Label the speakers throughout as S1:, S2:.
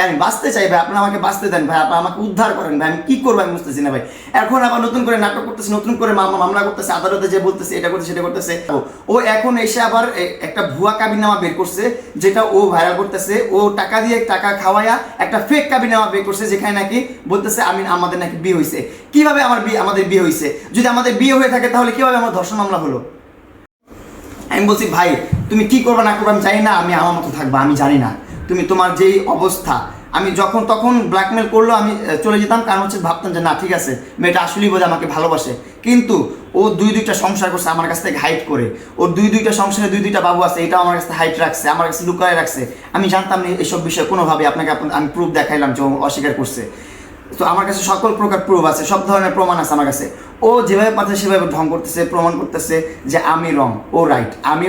S1: আমি বাঁচতে চাই ভাই আপনি আমাকে বাঁচতে দেন ভাই আপনি আমাকে উদ্ধার করেন ভাই, আমি কি করব আমি বুঝতেছি না ভাই। এখন আবার নতুন করে নাটক করতেছে, নতুন করে মামলা মামলা করতেছে, আদালতে যে বলতেছে, এটা করতেছে, সেটা করতেছে। ও- এখন এসে আবার একটা ভুয়া কাবিনামা বের করছে, যেটা ও ভাইরাল করতেছে। ও টাকা দিয়ে টাকা খাওয়ায়া একটা ফেক কাবিনামা বের করছে, যেখানে নাকি বলতেছে আমি আমাদের নাকি বিয়ে হয়েছে কীভাবে আমার বিয়ে আমাদের বিয়ে হয়েছে যদি আমাদের বিয়ে হয়ে থাকে, তাহলে কীভাবে আমার ধর্ষণ মামলা হলো? আমি বলছি, ভাই, তুমি কি করবে, না করবে, আমি জানি না, আমি আমার মতো থাকব, আমি জানি না। তুমি তোমার যেই অবস্থা, আমি যখন তখন ব্ল্যাকমেল করল, আমি চলে যেতাম, কারণ হচ্ছে ভাবতাম যে না, ঠিক আছে, মেয়েটা আসলেই বোধ আমাকে ভালোবাসে। কিন্তু ও দুই দুইটা সংসার করছে আমার কাছ থেকে হাইট করে। ওর দুই দুইটা সংসারে দুই দুইটা বাবু আছে এটা আমার কাছে হাইট রাখছে, আমার কাছে লুকায় রাখছে। আমি জানতাম না এসব বিষয়ে কোনোভাবে আপনাকে আপন- আমি প্রুফ দেখাইলাম যে অস্বীকার করছে। তো আমার কাছে সকল প্রকার প্রুফ আছে, সব ধরনের প্রমাণ আছে আমার কাছে। ও যেভাবে পাচ্ছে সেভাবে ঢং করতেছে, প্রমাণ করতেছে যে আমি রং ও রাইট আমি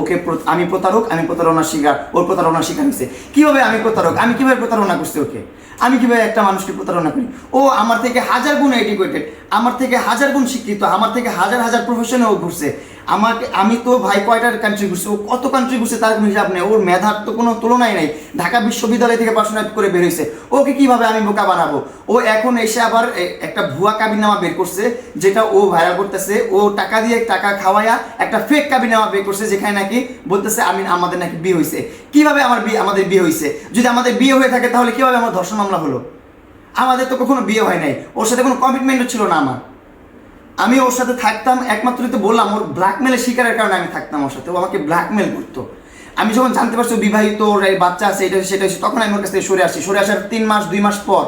S1: ওকে আমি প্রতারক, আমি প্রতারণার শিকার, ওর প্রতারণার শিকার হয়েছে। কীভাবে আমি প্রতারক? আমি কীভাবে প্রতারণা করছি ওকে? আমি কীভাবে একটা মানুষকে প্রতারণা করি? ও আমার থেকে হাজার গুণ এডুকেটেড আমার থেকে হাজার গুণ শিক্ষিত, আমার থেকে হাজার হাজার প্রফেশনে ও ঘুরছে। আমাকে, আমি তো ভাই কয়টার কান্ট্রি ঘুরছি? ও কত কান্ট্রি ঘুরছে তার কোনো হিসাব নেই। ওর মেধার তো কোনো তুলনাই নাই। ঢাকা বিশ্ববিদ্যালয় থেকে পড়াশোনা করে বের হয়েছে। ওকে কীভাবে আমি বোকা বানাবো? ও এখন এসে আবার একটা ভুয়া কাবিনামা বের করছে, যেটা ও ভাইরাল করতেছে। ও টাকা দিয়ে টাকা খাওয়ায়া একটা ফেক কাবিনামা বের করছে, যেখানে নাকি বলতেছে আমি আমাদের নাকি বিয়ে হয়েছে। কীভাবে আমার বিয়ে, আমাদের বিয়ে হয়েছে? যদি আমাদের বিয়ে হয়ে থাকে, তাহলে কীভাবে আমার ধর্ষণ মামলা হলো? আমাদের তো কখনো বিয়ে হয় নাই। ওর সাথে কোনো কমিটমেন্টও ছিল না আমার। আমি ওর সাথে থাকতাম, একমাত্র তো বললাম, ওর ব্ল্যাকমেলের শিকারের কারণে আমি থাকতাম ওর সাথে। ও আমাকে ব্ল্যাকমেল করতো। আমি যখন জানতে পারছি বিবাহিত, ওর বাচ্চা আছে, এটা, সেটা তখন আমি ওর কাছ থেকে সরে আসি। সরে আসার তিন মাস, দুই মাস পর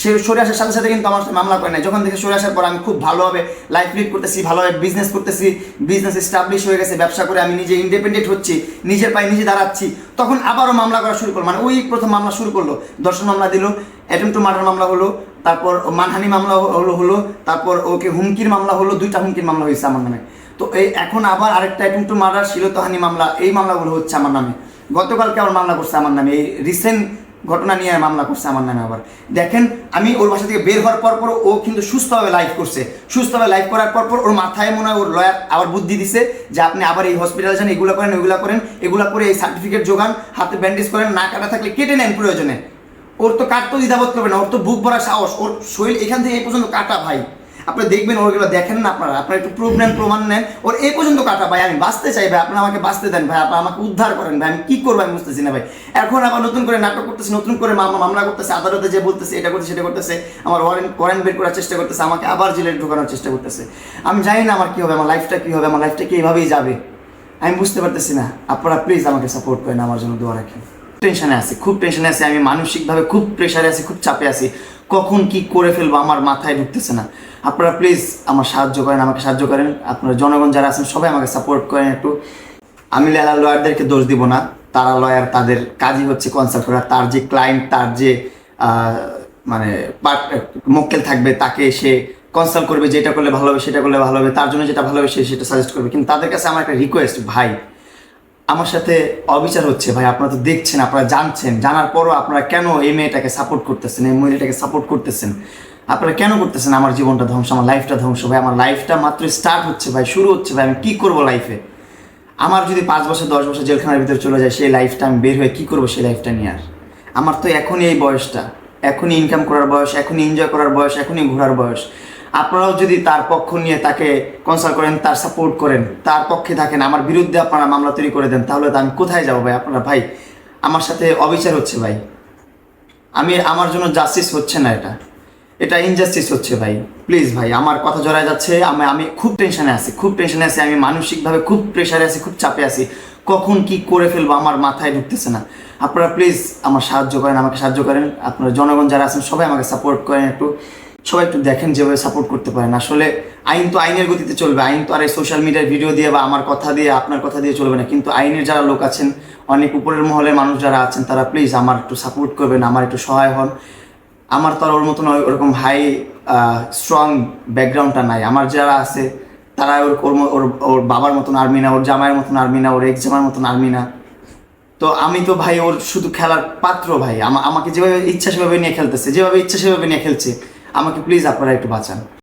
S1: সে সরে আসার সাথে সাথে কিন্তু আমার মামলা করে নাই। যখন দেখে সরে আসার পর আমি খুব ভালোভাবে লাইফ লিড করতেছি, ভালোভাবে বিজনেস করতেছি বিজনেস এস্টাবলিশ হয়ে গেছে, ব্যবসা করে আমি নিজে ইন্ডিপেন্ডেন্ট হচ্ছি, নিজের পায়ে নিজে দাঁড়াচ্ছি, তখন আবারও মামলা করা শুরু করল। মানে ওই প্রথম মামলা শুরু করল, দর্শন মামলা দিল অ্যাটেম্প টু মার্ডার মামলা হলো, তারপর মানহানি মামলা হলো হলো, তারপর ওকে হুমকির মামলা হলো, দুইটা হুমকির মামলা হয়েছে আমার নামে। তো এই এখন আবার আরেকটা অ্যাটেম্প টু মার্ডার শিলতহানি মামলা, এই মামলাগুলো হচ্ছে আমার নামে। গতকালকে আবার মামলা করছে আমার নামে। এই রিসেন্ট ঘটনা নিয়ে মামলা করছে আমার নামে আবার। দেখেন, আমি ওর বাসা থেকে বের হওয়ার পর পর ও কিন্তু সুস্থভাবে লাইফ করছে। সুস্থভাবে লাইফ করার পর পর ওর মাথায় মনে হয় ওর লয়ার আবার বুদ্ধি দিছে যে আপনি আবার এই হসপিটালে যান, এগুলো করেন, ওইগুলো করেন, এগুলো করে এই সার্টিফিকেট যোগান হাতে ব্যান্ডেজ করেন, না কাটা থাকলে কেটে নেন প্রয়োজনে। ওর তো কাটতেও দ্বিধাবোধ করবে না, ওর তো বুক ভরা সাহস, ওর শরীর এখান থেকে এই পর্যন্ত কাটা ভাই। আপনি দেখবেন ওগুলো দেখেন না আপনারা। আপনারা একটু প্রুফ নেন, প্রমাণ নেন। ওর এই পর্যন্ত কাটা ভাই, আমি বাঁচতে চাই ভাই আপনি আমাকে বাঁচতে দেন ভাই আপনি আমাকে উদ্ধার করেন ভাই, আমি কি করব আমি বুঝতেছি না ভাই। এখন আবার নতুন করে নাটক করতেছে, নতুন করে মামলা মামলা করতেছে, আদালতে যে বলতেছে, এটা করতেছে, সেটা করতেছে, আমার ওয়ারেন্ট ওয়ারেন্ট বের করার চেষ্টা করতেছে, আমাকে আবার জেলে ঢোকানোর চেষ্টা করতেছে। আমি জানি না আমার কি হবে, আমার লাইফটা কি হবে, আমার লাইফটা কি এইভাবেই যাবে। আমি বুঝতে পারতেছি না, আপনারা প্লিজ আমাকে সাপোর্ট করেন, আমার জন্য দোয়া রাখেন। টেনশনে আছি, খুব টেনশনে আছি, আমি মানসিকভাবে খুব প্রেশারে আছি, খুব চাপে আছি। কখন কি করে ফেলব, আমার মাথায় ঢুকতেছে না। আপনারা প্লিজ আমার সাহায্য করেন, আমাকে সাহায্য করেন। আপনারা জনগণ যারা আছেন, সবাই আমাকে সাপোর্ট করেন একটু। আমি লেলা লয়ারদেরকে দোষ দিব না। তারা লয়ার তাদের কাজই হচ্ছে কনসাল্ট করা। তার যে ক্লায়েন্ট তার যে মানে মক্কেল থাকবে, তাকে সে কনসাল্ট করবে, যেটা করলে ভালো হবে, সেটা করলে ভালো হবে। তার জন্য যেটা ভালো হবে, সে, সেটা সাজেস্ট করবে। কিন্তু তাদের কাছে আমার একটা রিকোয়েস্ট ভাই, আমার সাথে অবিচার হচ্ছে, ভাই। আপনারা তো দেখছেন, আপনারা জানছেন। জানার পরও আপনারা কেন এই মেয়েটাকে সাপোর্ট করতেছেন, এই মহিলাটাকে সাপোর্ট করতেছেন? আপনারা কেন করতেছেন আমার জীবনটা ধ্বংস, আমার লাইফটা ধ্বংস? ভাই, আমার লাইফটা মাত্র স্টার্ট হচ্ছে, ভাই, শুরু হচ্ছে, ভাই, আমি কী করব লাইফে আমার যদি পাঁচ বছর, দশ বছর জেলখানার ভিতরে চলে যায়, সেই লাইফটা আমি বের হয়ে কী করব সেই লাইফটা নিয়ে আর? আমার তো এখনই এই বয়সটা। এখনই ইনকাম করার বয়স, এখনই এনজয় করার বয়স, এখনই ঘোরার বয়স। আপনারাও যদি তার পক্ষ নিয়ে তাকে কনসাল্ট করেন, তার সাপোর্ট করেন, তার পক্ষে থাকেন, আমার বিরুদ্ধে আপনারা মামলা তৈরি করে দেন, তাহলে তো আমি কোথায় যাব, ভাই? আপনারা, ভাই, আমার সাথে অবিচার হচ্ছে, ভাই। আমি, আমার জন্য জাস্টিস হচ্ছে না এটা। এটা ইনজাস্টিস হচ্ছে ভাই। প্লিজ ভাই, আমার কথা জড়ায় যাচ্ছে, আমি আমি খুব টেনশনে আছি, খুব টেনশনে আছি, আমি মানসিকভাবে খুব প্রেশারে আছি, খুব চাপে আছি। কখন কি করে ফেলব আমার মাথায় ঢুকতেছে না। আপনারা প্লিজ আমার সাহায্য করেন, আমাকে সাহায্য করেন। আপনারা জনগণ যারা আছেন, সবাই আমাকে সাপোর্ট করেন একটু। সবাই একটু দেখেন যেভাবে সাপোর্ট করতে পারেন। আসলে আইন তো আইনের গতিতে চলবে, আইন তো আর এই সোশ্যাল মিডিয়ার ভিডিও দিয়ে বা আমার কথা দিয়ে, আপনার কথা দিয়ে চলবে না। কিন্তু আইনের যারা লোক আছেন, অনেক উপরের মহলের মানুষ যারা আছেন, তারা প্লিজ আমার একটু সাপোর্ট করবেন, আমার একটু সহায় হন। আমার তো আর ওর মতন ওরকম হাই স্ট্রং ব্যাকগ্রাউন্ডটা নাই। আমার যারা আছে তারা ওর ওর ওর বাবার মতন আর্মি না, ওর জামাইয়ের মতন আর্মি না, ওর এক জামার মতন আর্মি না। তো আমি তো ভাই ওর শুধু খেলার পাত্র ভাই। আমা- আমাকে যেভাবে ইচ্ছা সেভাবে নিয়ে খেলতেছে, যেভাবে ইচ্ছা সেভাবে নিয়ে খেলছে। আমাকে প্লিজ আপনারা একটু বাঁচান।